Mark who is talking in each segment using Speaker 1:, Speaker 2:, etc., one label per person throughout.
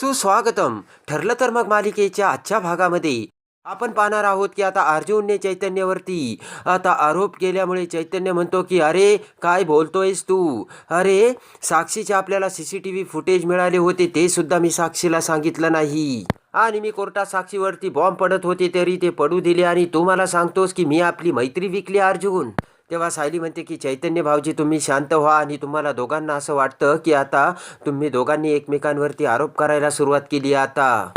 Speaker 1: सुस्वागतम. ठरलं तर मग मालिकेच्या आजच्या भागामध्ये. आपण पाहणार आहोत की आता अर्जुनने चैतन्यावरती आता आरोप केल्यामुळे चैतन्य म्हणतो की अरे काय बोलतोयस तू? अरे साक्षीचे आपल्याला C C T V footage मिळाले होते ते सुद्धा मी साक्षीला सांगितलं नाही. आणि मी कोर्टात साक्षीवरती बॉम्ब पडत होते तरी ते पडू दिले आणि तू मला सांगतोस की मी आपली मैत्री विकली अर्जुन. तेव्हा सायली म्हणते की चैतन्य भावजी तुम्ही शांत व्हा आणि तुम्हाला दोघांना असं वाटतं की आता तुम्ही दोघांनी एकमेकांवरती आरोप करायला सुरुवात केली आता.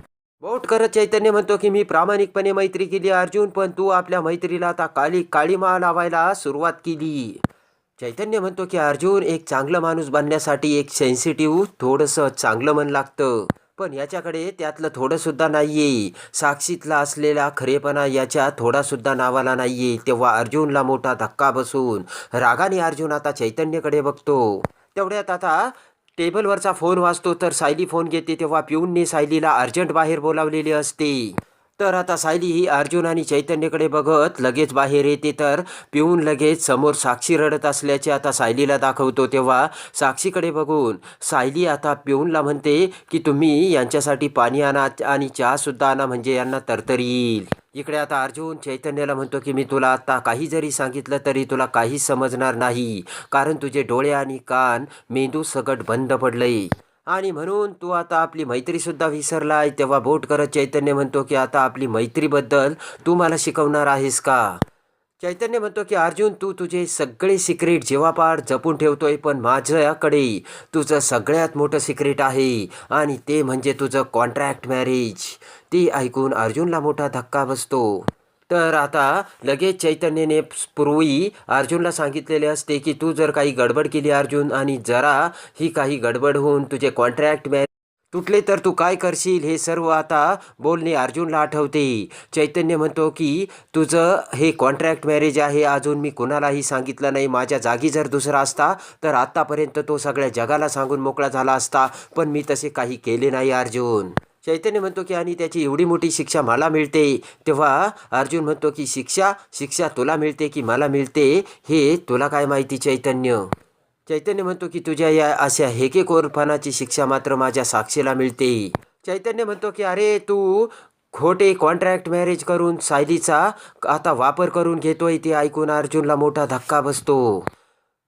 Speaker 1: बोट करत चैतन्य म्हणतो की मी प्रामाणिकपणे मैत्री केली अर्जुन पण तू आपल्या मैत्रीला आता काळी काळीमा लावायला सुरुवात केली. चैतन्य म्हणतो की अर्जुन एक चांगलं माणूस बनण्यासाठी एक सेन्सिटिव्ह थोडंसं चांगलं मन लागतं. पण याच्याकडे त्यातलं थोडंसुद्धा नाही आहे साक्षीतला असलेला खरेपणा याच्या थोडासुद्धा नावाला नाही आहे तेव्हा अर्जुनला मोठा धक्का बसून रागाने अर्जुन आता चैतन्यकडे बघतो. तेवढ्यात आता टेबलवरचा फोन वाजतो तर सायली फोन घेते तेव्हा पिऊनने सायलीला अर्जंट बाहेर बोलावलेली असते. तर आता सायली ही अर्जुन आणि चैतन्यकडे बघत लगेच बाहेर येते तर पिऊन लगेच समोर साक्षी रडत असल्याचे आता सायलीला दाखवतो तेव्हा साक्षीकडे बघून सायली आता पिऊनला म्हणते की तुम्ही यांच्यासाठी पाणी आणा आणि चहासुद्धा आणा म्हणजे यांना तरतरी येईल. इकडे आता अर्जुन चैतन्याला म्हणतो की मी तुला आता काही जरी सांगितलं तरी तुला काहीच समजणार नाही. कारण तुझे डोळे आणि कान मेंदू सगट बंद पडलंय. आणि म्हणून तू आता आपली मैत्रीसुद्धा विसरला आहे तेव्हा बोट करत चैतन्य म्हणतो की आता आपली मैत्रीबद्दल तू मला शिकवणार आहेस का? चैतन्य म्हणतो की अर्जुन तू तुझे सगळे सिक्रेट जेवापार जपून ठेवतोय पण माझ्याकडे तुझं सगळ्यात मोठं सिक्रेट आहे आणि ते म्हणजे तुझं कॉन्ट्रॅक्ट मॅरेज ती ऐकून अर्जुनला मोठा धक्का बसतो. तर आता लगेच चैतन्यने पूर्वी अर्जुनला सांगितलेले असते की तू जर काही गडबड केली अर्जुन आणि जरा ही काही गडबड होऊन तुझे कॉन्ट्रॅक्ट मॅरेज तुटले तर तू काय करशील हे सर्व आता बोलणे अर्जुनला आठवते. चैतन्य म्हणतो की तुझं हे कॉन्ट्रॅक्ट मॅरेज आहे अजून मी कुणालाही सांगितलं नाही माझ्या जागी जर दुसरा असता तर आत्तापर्यंत तो सगळ्या जगाला सांगून मोकळा झाला असता पण मी तसे काही केले नाही अर्जुन. चैतन्य म्हणतो की आणि त्याची एवढी मोठी शिक्षा मला मिळते. तेव्हा अर्जुन म्हणतो की शिक्षा शिक्षा तुला मिळते की मला मिळते? हे तुला काय माहिती चैतन्य? चैतन्य म्हणतो की तुझ्या या अशा हेकेकोरपणाची शिक्षा मात्र माझ्या साक्षीला मिळते. चैतन्य म्हणतो की अरे तू खोटे कॉन्ट्रॅक्ट मॅरेज करून सायलीचा आता वापर करून घेतोय ते ऐकून अर्जुनला मोठा धक्का बसतो.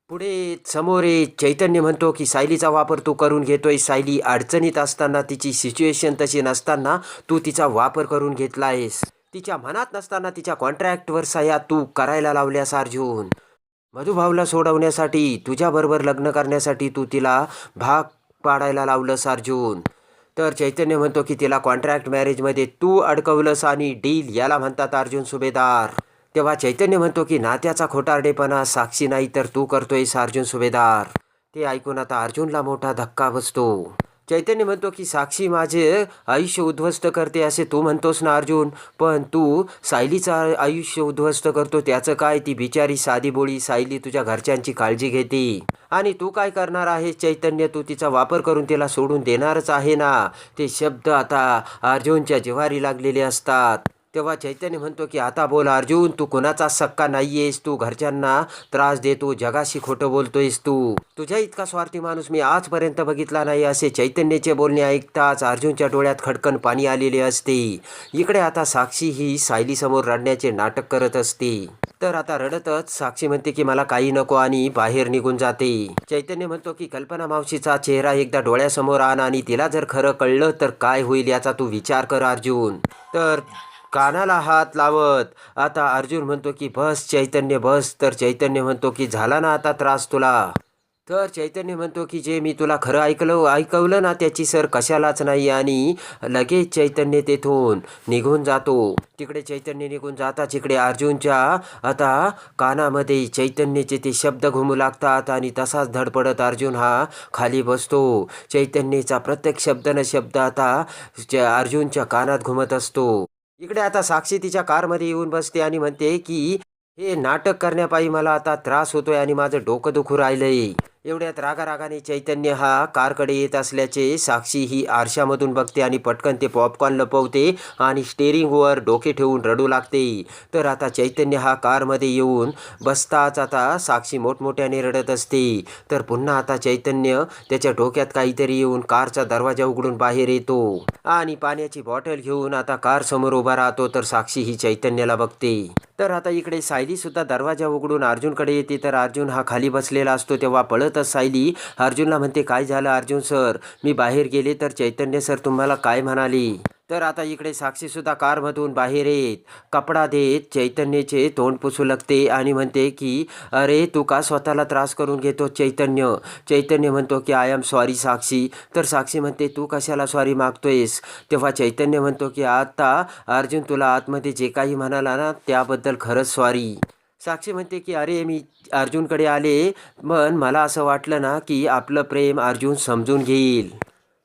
Speaker 1: पुढे समोर चैतन्य म्हणतो की सायलीचा वापर तू करून घेतोय. सायली अडचणीत असताना तिची सिच्युएशन तशी नसताना तू तिचा वापर करून घेतला आहेस तिच्या मनात नसताना तिच्या कॉन्ट्रॅक्टवर सह्या तू करायला लावल्यास अर्जुन. मधुभाऊला सोडवण्यासाठी तुझ्याबरोबर लग्न करण्यासाठी तू तिला भाग पाडायला लावलंस अर्जुन. तर चैतन्य म्हणतो की तिला कॉन्ट्रॅक्ट मॅरेजमध्ये तू अडकवलंस आणि डील याला म्हणतात अर्जुन सुभेदार. तेव्हा चैतन्य म्हणतो की नात्याचा खोटारडेपणा साक्षी नाही तर तू करतोयस अर्जुन सुभेदार. ते ऐकून आता अर्जुनला मोठा धक्का बसतो. चैतन्य म्हणतो की साक्षी माझे आयुष्य उद्ध्वस्त करते असे तू म्हणतोस ना अर्जुन. पण तू सायलीचं आयुष्य उद्ध्वस्त करतो त्याचं काय? ती बिचारी साधी बोळी सायली तुझ्या घरच्यांची काळजी घेते. आणि तू काय करणार आहे चैतन्य? तू तिचा वापर करून तिला सोडून देणारच आहे ना. ते शब्द आता अर्जुनच्या जिव्हारी लागलेले असतात. तेव्हा चैतन्य म्हणतो की आता बोल अर्जुन तू कुणाचा सक्का नाही आहेस तू घरच्यांना त्रास देतो जगाशी खोटं बोलतोयस तू. तुझ्या इतका स्वार्थी माणूस मी आजपर्यंत बघितला नाही असे चैतन्याचे बोलणे ऐकताच अर्जुनच्या डोळ्यात खडकन पाणी आलेले असते. इकडे आता साक्षी ही सायलीसमोर रडण्याचे नाटक करत असते. तर आता रडतच साक्षी म्हणते की मला काही नको आणि बाहेर निघून जाते. चैतन्य म्हणतो की कल्पना मावशीचा चेहरा एकदा डोळ्यासमोर आण आणि तिला जर खरं कळलं तर काय होईल याचा तू विचार कर अर्जुन. तर कानाला हात लावत. आता अर्जुन म्हणतो की बस चैतन्य बस. तर चैतन्य म्हणतो की झाला ना आता त्रास तुला? तर चैतन्य म्हणतो की जे मी तुला खरं ऐकलं ऐकवलं ना त्याची सर कशालाच नाही आणि लगेच चैतन्य तेथून निघून जातो. तिकडे चैतन्य निघून जाता इकडे अर्जुनच्या आता कानामध्ये चैतन्याचे ते शब्द घुमू लागतात आणि तसाच धडपडत अर्जुन हा खाली बसतो. चैतन्यचा प्रत्येक शब्द न शब्द आता अर्जुनच्या कानात घुमत असतो. इकडे आता साक्षी तिच्या कारमध्ये येऊन बसते आणि म्हणते की हे नाटक करण्यापायी मला आता त्रास होतोय आणि माझं डोकं दुखू राहिलंय. एवढ्यात रागारागाने चैतन्य हा कारकडे येत असल्याचे साक्षी ही आरशामधून बघते आणि पटकन ते पॉपकॉर्न लपवते आणि स्टेरिंगवर डोके ठेवून रडू लागते. तर आता चैतन्य हा कारमध्ये येऊन बसताच आता साक्षी मोठमोठ्याने रडत असते. तर पुन्हा आता चैतन्य त्याच्या डोक्यात काहीतरी येऊन कारचा दरवाजा उघडून बाहेर येतो आणि पाण्याची बॉटल घेऊन आता कार समोर उभा राहतो तर साक्षी ही चैतन्याला बघते. तर आता इकडे सायली सुद्धा दरवाजा उघडून अर्जुनकडे येते तर अर्जुन हा खाली बसलेला असतो तेव्हा पळत पळतच सायली. अर्जुनला म्हणते काय झालं अर्जुन सर? मी बाहेर गेले तर चैतन्य सर तुम्हाला काय म्हणाली? तर आता इकडे साक्षीसुद्धा कारमधून बाहेर येत कपडा देत चैतन्याचे तोंड पुसू लागते आणि म्हणते की अरे तू का स्वतःला त्रास करून घेतो चैतन्य? चैतन्य म्हणतो की आय एम सॉरी साक्षी. तर साक्षी म्हणते तू कशाला सॉरी मागतोयस? तेव्हा चैतन्य म्हणतो की आता अर्जुन तुला आतमध्ये जे काही म्हणाला ना त्याबद्दल खरंच सॉरी. साक्षी म्हणते की अरे मी अर्जुनकडे आले पण मला असं वाटलं ना की आपलं प्रेम अर्जुन समजून घेईल.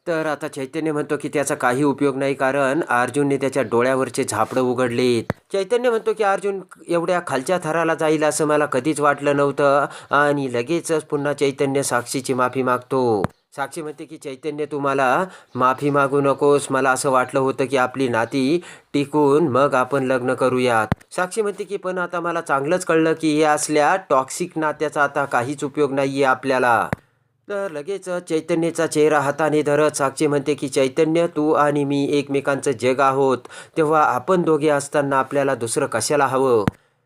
Speaker 1: तर आता चैतन्य म्हणतो की त्याचा काही उपयोग नाही कारण अर्जुनने त्याच्या डोळ्यावरचे झापडं उघडलेत. चैतन्य म्हणतो की अर्जुन एवढ्या खालच्या थराला जाईल असं मला कधीच वाटलं नव्हतं. आणि लगेचच पुन्हा चैतन्य साक्षीची माफी मागतो. साक्षी म्हणते की चैतन्य तुम्हाला माफी मागू नकोस. मला असं वाटलं होतं की आपली नाती टिकून मग आपण लग्न करूयात. साक्षी म्हणते की पण आता मला चांगलंच कळलं की हे असल्या टॉक्सिक नात्याचा आता काहीच उपयोग नाही आहे आपल्याला. तर लगेच चैतन्याचा चेहरा हाताने धरत साक्षी म्हणते की चैतन्य तू आणि मी एकमेकांचं जग आहोत. तेव्हा आपण दोघे असताना आपल्याला दुसरं कशाला हवं?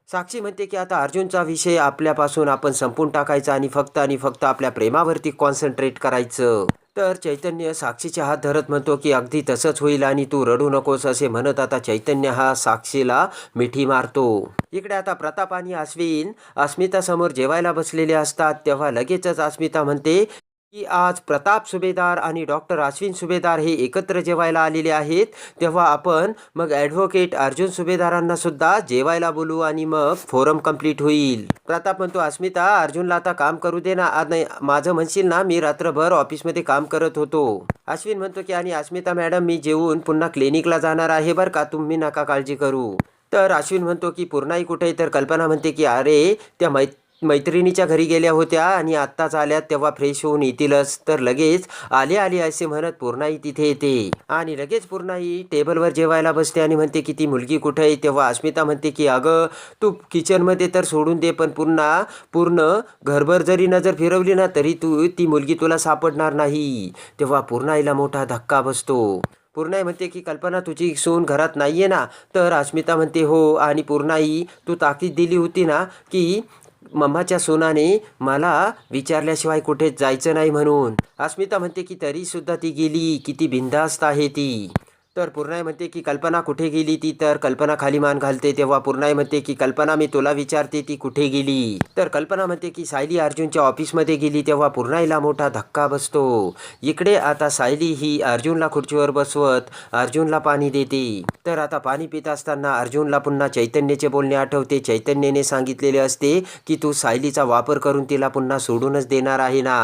Speaker 1: साक्षी म्हणते की आता अर्जुनचा विषय आपल्यापासून आपण संपून टाकायचा आणि फक्त आणि फक्त आपल्या प्रेमावरती कॉन्सन्ट्रेट करायचं. तर चैतन्य साक्षीचे हात धरत म्हणतो की अगदी तसंच होईल आणि तू रडू नकोस असे म्हणत आता चैतन्य हा साक्षीला मिठी मारतो. इकडे आता प्रताप आणि अश्विन अस्मिता समोर जेवायला बसलेले असतात. तेव्हा लगेचच अस्मिता म्हणते की आज प्रताप सुभेदार आणि डॉक्टर अश्विन सुभेदार हे एकत्र जेवायला आलेले आहेत. तेव्हा आपण मग ॲडव्होकेट अर्जुन सुभेदारांना सुद्धा जेवायला बोलू आणि मग फोरम कंप्लीट होईल. प्रताप म्हणतो अस्मिता अर्जुनला आता काम करू दे ना. नाही माझं म्हणशील ना मी रात्रभर ऑफिसमध्ये काम करत होतो. अश्विन म्हणतो की आणि अस्मिता मॅडम मी जेवून पुन्हा क्लिनिकला जाणार आहे बरं का तुम्ही नका काळजी करू. तर अश्विन म्हणतो की पूर्णाही कुठे? तर कल्पना म्हणते की अरे त्या मै मैत्रिणीच्या घरी गेल्या होत्या आणि आत्ताच आल्यात तेव्हा फ्रेश होऊन येतीलच. तर लगेच आले आले असे म्हणत पूर्णाई तिथे येते. आणि लगेच पूर्णाई टेबलवर जेवायला बसते आणि म्हणते की ती मुलगी कुठे आहे? तेव्हा अस्मिता म्हणते की अगं तू किचनमध्ये तर सोडून दे पण पुन्हा पूर्ण घरभर जरी नजर फिरवली ना तरी तू ती मुलगी तुला सापडणार नाही. तेव्हा पूर्णाईला मोठा धक्का बसतो. पूर्णाई म्हणते की कल्पना तुझी सून घरात नाही आहे ना? तर अस्मिता म्हणते हो. आणि पूर्णाई तू ताकीद दिली होती ना की मम्माच्या सोनाने मला विचारल्याशिवाय कुठे जायचं नाही म्हणून. अस्मिता म्हणते की तरी सुद्धा ती गेली. किती बिंदास्त आहे ती. तर पूर्णाई म्हणते की कल्पना कुठे गेली ती? तर कल्पना खाली मान घालते. तेव्हा पूर्णाई म्हणते की कल्पना मी तुला विचारते ती कुठे गेली? तर कल्पना म्हणते की सायली अर्जुनच्या ऑफिसमध्ये गेली. तेव्हा पूर्णाईला मोठा धक्का बसतो. इकडे आता सायली ही अर्जुनला खुर्चीवर बसवत अर्जुनला पाणी देते. तर आता पाणी पित असताना अर्जुनला पुन्हा चैतन्याचे बोलणे आठवते. चैतन्याने सांगितलेले असते की तू सायलीचा वापर करून तिला पुन्हा सोडूनच देणार आहे ना?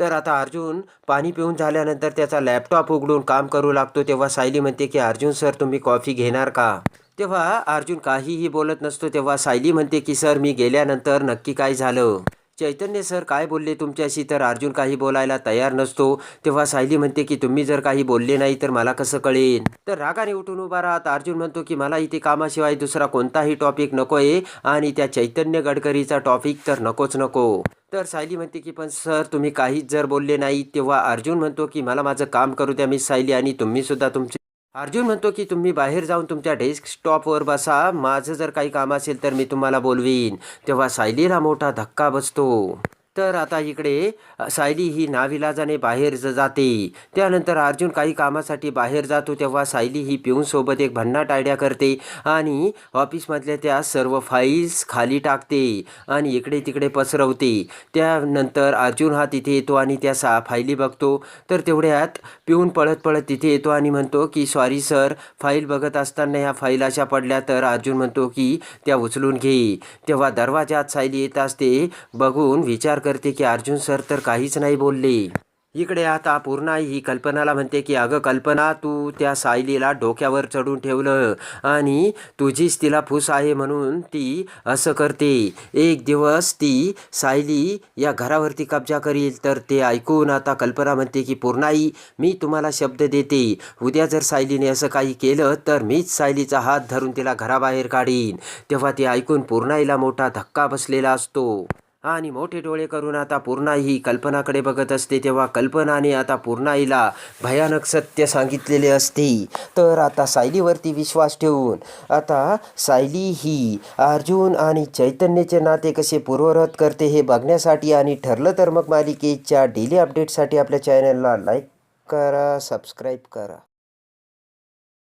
Speaker 1: तर आता अर्जुन पाणी पिऊन झाल्यानंतर त्याचा लॅपटॉप उघडून काम करू लागतो. तेव्हा सायली म्हणते की अर्जुन सर तुम्ही कॉफी घेणार का? तेव्हा अर्जुन काहीही बोलत नसतो. तेव्हा सायली म्हणते की सर मी गेल्यानंतर नक्की काय झालं? चैतन्य सर काय बोलले तुमच्याशी? तर अर्जुन काही बोलायला तयार नसतो. तेव्हा सायली म्हणते की तुम्ही जर काही बोलले नाही तर मला कसं कळेल? तर रागाने उठून उभा राहत अर्जुन म्हणतो की मला इथे कामाशिवाय दुसरा कोणताही टॉपिक नकोय आणि त्या चैतन्य गडकरीचा टॉपिक तर नकोच नको. तर सायली म्हणते की पण सर तुम्ही काहीच जर बोलले नाही तेव्हा अर्जुन म्हणतो की मला माझं काम करू द्या मी सायली आणि तुम्हीसुद्धा तुमचे अर्जुन म्हणतो की तुम्ही बाहेर जाऊन तुमच्या डेस्कटॉपवर बसा. माझं जर काही काम असेल तर मी तुम्हाला बोलवीन. तेव्हा सायलीला मोठा धक्का बसतो. तर आता इकडे सायली ही नाविलाजाने बाहेर जाते. त्यानंतर अर्जुन काही कामासाठी बाहेर जातो तेव्हा सायली ही पिऊनसोबत एक भन्नाट आयडिया करते आणि ऑफिसमधल्या त्या सर्व फाईल्स खाली टाकते आणि इकडे तिकडे पसरवते. त्यानंतर अर्जुन हा तिथे येतो आणि त्या सा फायली बघतो. तर तेवढ्यात पिऊन पळत पळत तिथे येतो आणि म्हणतो की सॉरी सर फाईल बघत असताना ह्या फाईल अशा पडल्या. तर अर्जुन म्हणतो की त्या उचलून घे. तेव्हा दरवाजात सायली येत असते बघून विचार करते की अर्जुन सर तर काहीच नाही बोलले. इकडे आता पूर्णा ही कल्पनाला म्हणते की अगं कल्पना तू त्या सायलीला डोक्यावर चढून ठेवलं आणि तुझीच तिला फूस आहे म्हणून ती असं करते. एक दिवस ती सायली या घरावरती कब्जा करील तर ते ऐकून आता कल्पना म्हणते की पूर्णाई मी तुम्हाला शब्द देते. उद्या जर सायलीने असं काही केलं तर मीच सायलीचा हात धरून तिला घराबाहेर काढीन. तेव्हा ते ऐकून पूर्णाईला मोठा धक्का बसलेला असतो. आणि मोठे डोळे करून आता पूर्णा ही कल्पनाकडे बघत असते तेव्हा कल्पनाने आता पूर्णाईला भयानक सत्य सांगितलेले असते. तर आता सायलीवरती विश्वास ठेवून आता सायली ही अर्जुन आणि चैतन्याचे नाते कसे पूर्वरत करते हे बघण्यासाठी आणि ठरलं तर मग मालिकेच्या डेली अपडेटसाठी आपल्या चॅनलला लाईक करा सबस्क्राईब करा.